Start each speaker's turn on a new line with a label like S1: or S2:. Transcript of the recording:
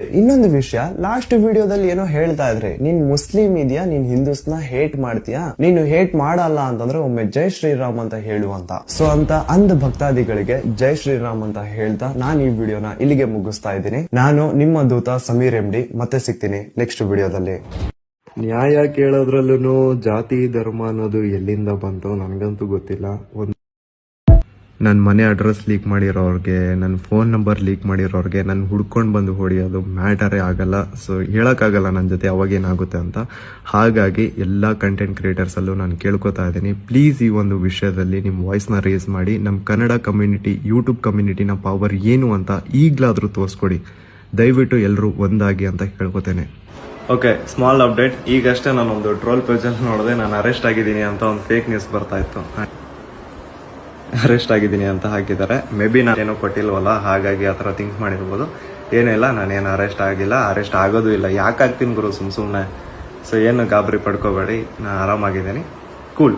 S1: ಇನ್ನೊಂದು ವಿಷಯ ಲಾಸ್ಟ್ ವಿಡಿಯೋದಲ್ಲಿ ಏನೋ ಹೇಳ್ತಾ ಇದ್ರೆ, ನೀನ್ ಮುಸ್ಲಿಂ ಇದೆಯಾ? ನೀನ್ ಹಿಂದೂಸ್ನ ಹೇಟ್ ಮಾಡ್ತೀಯಾ? ನೀನು ಹೇಟ್ ಮಾಡಲ್ಲ ಅಂತಂದ್ರೆ ಒಮ್ಮೆ ಜೈ ಶ್ರೀರಾಮ್ ಅಂತ ಹೇಳು ಅಂತ. ಸೊ ಅಂತ ಅಂಧ ಭಕ್ತಾದಿಗಳಿಗೆ ಜೈ ಶ್ರೀರಾಮ್ ಅಂತ ಹೇಳ್ತಾ ನಾನು ಈ ವಿಡಿಯೋನ ಇಲ್ಲಿಗೆ ಮುಗಿಸ್ತಾ ಇದ್ದೀನಿ. ನಾನು ನಿಮ್ಮ ದೂತ ಸಮೀರ್ ಎಂ ಡಿ ಮತ್ತೆ ಸಿಗ್ತೀನಿ ನೆಕ್ಸ್ಟ್ ವಿಡಿಯೋದಲ್ಲಿ. ನ್ಯಾಯ ಕೇಳೋದ್ರಲ್ಲೂ ಜಾತಿ, ಧರ್ಮ ಅನ್ನೋದು ಎಲ್ಲಿಂದ ಬಂತು ನನ್ಗಂತೂ ಗೊತ್ತಿಲ್ಲ. ನನ್ನ ಮನೆ ಅಡ್ರೆಸ್ ಲೀಕ್ ಮಾಡಿರೋರಿಗೆ ನನ್ನ ಫೋನ್ ನಂಬರ್ ಲೀಕ್ ಮಾಡಿರೋರಿಗೆ ನನ್ನ ಹುಡ್ಕೊಂಡು ಬಂದು ಹೊಡೆಯೋದು ಮ್ಯಾಟರೇ ಆಗಲ್ಲ. ಸೊ ಹೇಳೋಕ್ಕಾಗಲ್ಲ ನನ್ನ ಜೊತೆ ಅವಾಗೇನಾಗುತ್ತೆ ಅಂತ. ಹಾಗಾಗಿ ಎಲ್ಲ ಕಂಟೆಂಟ್ ಕ್ರಿಯೇಟರ್ಸಲ್ಲೂ ನಾನು ಕೇಳ್ಕೊತಾ ಇದ್ದೀನಿ. ಪ್ಲೀಸ್ ಈ ಒಂದು ವಿಷಯದಲ್ಲಿ ನಿಮ್ಮ ವಾಯ್ಸ್ನ ರೇಸ್ ಮಾಡಿ. ನಮ್ಮ ಕನ್ನಡ ಕಮ್ಯುನಿಟಿ ಯೂಟ್ಯೂಬ್ ಕಮ್ಯುನಿಟಿನ ಪವರ್ ಏನು ಅಂತ ಈಗಲಾದರೂ ತೋರಿಸ್ಕೊಡಿ. ದಯವಿಟ್ಟು ಎಲ್ಲರೂ ಒಂದಾಗಿ ಅಂತ ಕೇಳ್ಕೊತೇನೆ ಓಕೆ ಸ್ಮಾಲ್ ಅಪ್ಡೇಟ್ ಈಗಷ್ಟೇ ನಾನು ಒಂದು ಟ್ರೋಲ್ ಪೇಜಲ್ಲಿ ನೋಡಿದೆ ನಾನು ಅರೆಸ್ಟ್ ಆಗಿದ್ದೀನಿ ಅಂತ ಒಂದು ಫೇಕ್ ನ್ಯೂಸ್ ಬರ್ತಾ ಇತ್ತು. ಅರೆಸ್ಟ್ ಆಗಿದ್ದೀನಿ ಅಂತ ಹಾಕಿದ್ದಾರೆ. ಮೇ ಬಿ ನಾನೇನು ಕೊಟ್ಟಿಲ್ವಲ್ಲ, ಹಾಗಾಗಿ ಆ ಥರ ಥಿಂಕ್ ಮಾಡಿರ್ಬೋದು. ಏನಿಲ್ಲ ನಾನೇನು ಅರೆಸ್ಟ್ ಆಗಿಲ್ಲ, ಅರೆಸ್ಟ್ ಆಗೋದು ಇಲ್ಲ. ಯಾಕೆ ಆಗ್ತೀನಿ ಗುರು ಸುಮ್ಮ ಸುಮ್ಮನೆ ಸೊ ಏನು ಗಾಬರಿ ಪಡ್ಕೋಬೇಡಿ ನಾನು ಆರಾಮಾಗಿದ್ದೀನಿ. ಕೂಲ್